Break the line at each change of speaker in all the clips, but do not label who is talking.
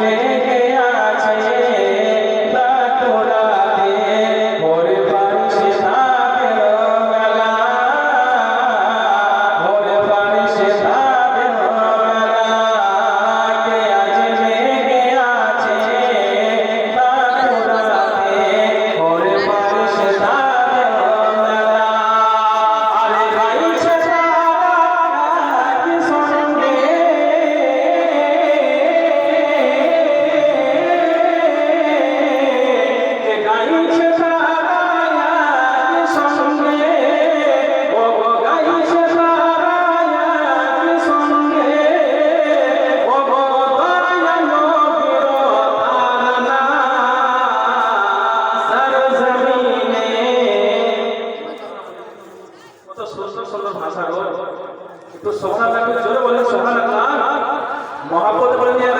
জেগে জোরে বলে সোহান আল্লাহ মহাপদ বলেন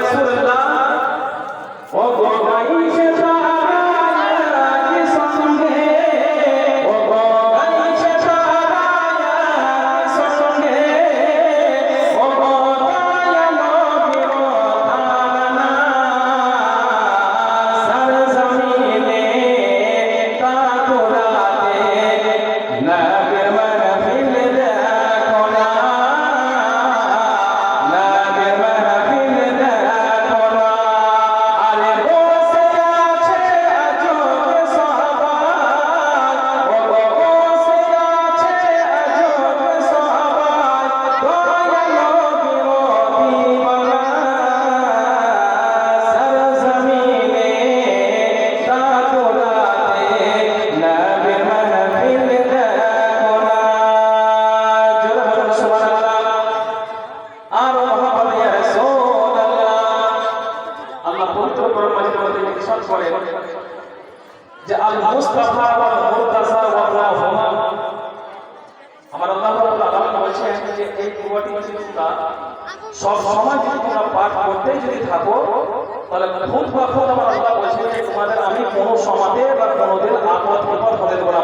মাজিদের করে যে আল মুস্তাফা ওয়াল আমার আল্লাহ যে এই চিন্তা সব সময় যদি তোমরা পাঠ করতে যদি থাকো, তাহলে খুদ বা খুদ আমার আল্লাহ বলছেন যে তোমাদের আমি কোনো সমাজে বা কোনোদিন আপদ বিপদ হতে দেবো না।